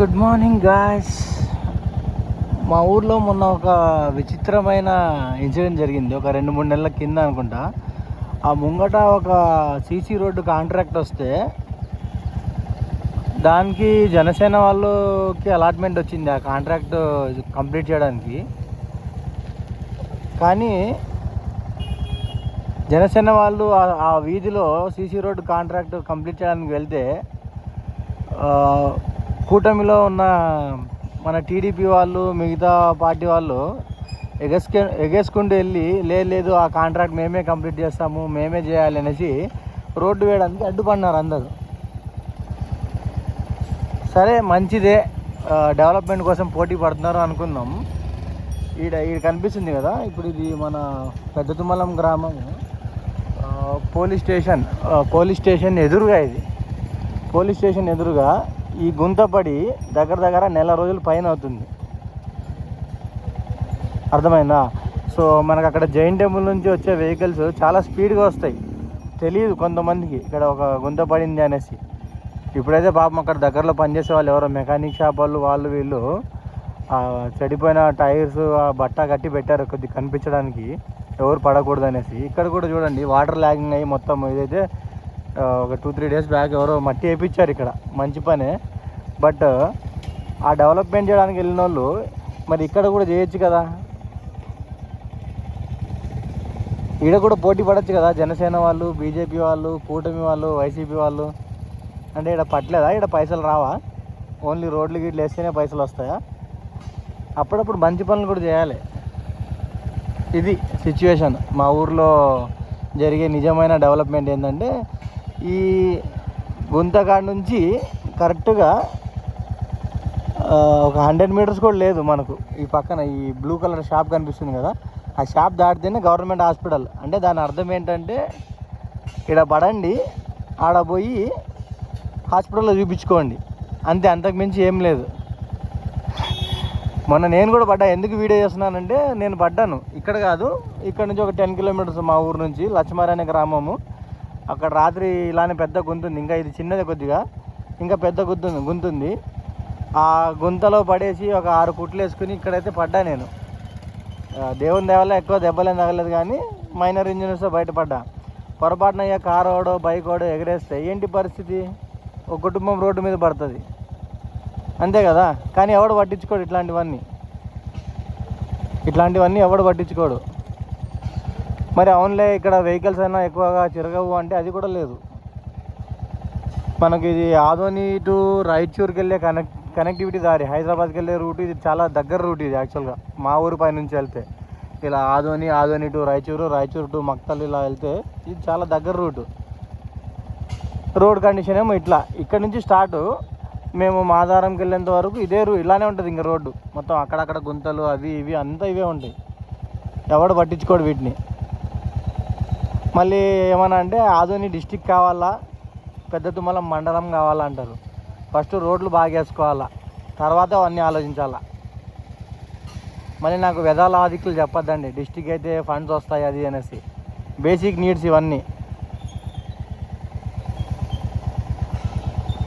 Good morning guys మా ఊర్లో మొన్న ఒక విచిత్రమైన ఇన్సిడెంట్ జరిగింది. ఒక రెండు మూడు నెలల కింద అనుకుంటా. ఆ ముంగట ఒక సీసీ రోడ్డు కాంట్రాక్ట్ వస్తే దానికి జనసేన వాళ్ళకి అలాట్మెంట్ వచ్చింది. ఆ కాంట్రాక్ట్ కంప్లీట్ చేయడానికి. కానీ జనసేన వాళ్ళు ఆ- వీధిలో సీసీ రోడ్డు కాంట్రాక్ట్ కంప్లీట్ చేయడానికి వెళ్తే కూటమిలో ఉన్న మన టీడీపీ వాళ్ళు మిగతా పార్టీ వాళ్ళు ఎగేసుకే ఎగేసుకుంటూ వెళ్ళి లేదు లేదు ఆ కాంట్రాక్ట్ మేమే కంప్లీట్ చేస్తాము మేమే చేయాలి అనేసి రోడ్డు వేయడానికి అడ్డుపడినారు అందరూ. సరే మంచిదే డెవలప్మెంట్ కోసం పోటీ పడుతున్నారు అనుకుందాం. ఈడ ఈడ కనిపిస్తుంది కదా ఇప్పుడు ఇది మన పెద్ద తుమ్మలం గ్రామం పోలీస్ స్టేషన్ పోలీస్ స్టేషన్ ఎదురుగా ఇది. పోలీస్ స్టేషన్ ఎదురుగా ఈ గుంత పడి దగ్గర దగ్గర నెల రోజుల పైన అవుతుంది. అర్థమైందా? సో మనకు అక్కడ జైన్ టెంపుల్ నుంచి వచ్చే వెహికల్స్ చాలా స్పీడ్గా వస్తాయి. తెలియదు కొంతమందికి ఇక్కడ ఒక గుంత పడింది అనేసి. ఇప్పుడైతే పాపం అక్కడ దగ్గరలో పనిచేసే వాళ్ళు ఎవరో మెకానిక్ షాప్ వాళ్ళు వాళ్ళు వీళ్ళు చెడిపోయిన టైర్స్ ఆ బట్ట కట్టి పెట్టారు కొద్దిగా కనిపించడానికి. ఎవరు పడకూడదు అనేసి. ఇక్కడ కూడా చూడండి వాటర్ లాగింగ్ అయ్యి మొత్తం ఇదైతే ఒక టూ త్రీ డేస్ బ్యాక్ ఎవరో మట్టి వేయించారు ఇక్కడ. మంచి పనే. బట్ ఆ డెవలప్మెంట్ చేయడానికి వెళ్ళిన వాళ్ళు మరి ఇక్కడ కూడా చేయొచ్చు కదా. ఈడ కూడా పోటీ పడచ్చు కదా జనసేన వాళ్ళు బీజేపీ వాళ్ళు కూటమి వాళ్ళు వైసీపీ వాళ్ళు. అంటే ఇక్కడ పట్టలేదా? ఇక్కడ పైసలు రావా? ఓన్లీ రోడ్లు గిట్లు వేస్తేనే పైసలు వస్తాయా? అప్పుడప్పుడు మంచి పనులు కూడా చేయాలి. ఇది సిచ్యువేషన్ మా ఊర్లో జరిగే నిజమైన డెవలప్మెంట్ ఏంటంటే ఈ గుంతకాడ నుంచి కరెక్ట్గా ఒక హండ్రెడ్ మీటర్స్ కూడా లేదు మనకు. ఈ పక్కన ఈ బ్లూ కలర్ షాప్ కనిపిస్తుంది కదా. ఆ షాప్ దాటితేనే గవర్నమెంట్ హాస్పిటల్. అంటే దాని అర్థం ఏంటంటే ఇక్కడ పడండి ఆడ పోయి హాస్పిటల్లో చూపించుకోండి. అంతే అంతకు మించి ఏం లేదు. మొన్న నేను కూడా పడ్డా. ఎందుకు వీడియో చేస్తున్నానంటే నేను పడ్డాను. ఇక్కడ కాదు ఇక్కడ నుంచి ఒక టెన్ కిలోమీటర్స్ మా ఊరు నుంచి లచ్చమారి అనే గ్రామము. అక్కడ రాత్రి ఇలానే పెద్ద గుంతుంది. ఇంకా ఇది చిన్నది కొద్దిగా. ఇంకా పెద్ద గుంతుంది గుంతుంది. ఆ గుంతలో పడేసి ఒక ఆరు కుట్లు వేసుకుని ఇక్కడైతే పడ్డా నేను. దేవుని దేవల్ల ఎక్కువ దెబ్బలేం తగలేదు కానీ మైనర్ ఇంజనీర్స్తో బయటపడ్డా. పొరపాటున అయ్యా కారు ఓడో బైక్ ఓడో ఎగరేస్తే ఏంటి పరిస్థితి? ఒక కుటుంబం రోడ్డు మీద పడుతుంది. అంతే కదా? కానీ ఎవడు పట్టించుకోడు ఇట్లాంటివన్నీ. ఇట్లాంటివన్నీ ఎవడు పట్టించుకోడు. మరి అవునులే ఇక్కడ వెహికల్స్ అయినా ఎక్కువగా చిరగవు అంటే అది కూడా లేదు. మనకి ఇది ఆదోని టు రాయచూర్కి వెళ్ళే కనెక్ట్ కనెక్టివిటీ దారి. హైదరాబాద్కి వెళ్ళే రూట్ ఇది చాలా దగ్గర రూట్ ఇది యాక్చువల్గా మా ఊరి పై నుంచి వెళ్తే. ఇలా ఆదోని ఆదోని టు రాయచూరు రాయచూరు టు మక్తల్ ఇలా వెళ్తే ఇది చాలా దగ్గర రూటు. రోడ్ కండిషన్ ఏమో ఇట్లా. ఇక్కడ నుంచి స్టార్ట్ మేము మాదారంకి వెళ్ళేంత వరకు ఇదే రూ ఇలానే ఉంటుంది ఇంకా రోడ్డు. మొత్తం అక్కడక్కడ గుంతలు అవి ఇవి అంతా ఇవే ఉంటాయి. ఎవడు పట్టించుకోడు వీటిని. మళ్ళీ ఏమన్నా అంటే ఆదోని డిస్టిక్ కావాలా? పెద్ద తుమ్మలం మండలం కావాలా అంటారు. ఫస్ట్ రోడ్లు బాగా వేసుకోవాలా తర్వాత అవన్నీ ఆలోచించాలా. మళ్ళీ నాకు వెదాల ఆదిక్కులు చెప్పొద్దండి. డిస్టిక్ అయితే ఫండ్స్ వస్తాయి అది అనేసి. బేసిక్ నీడ్స్ ఇవన్నీ.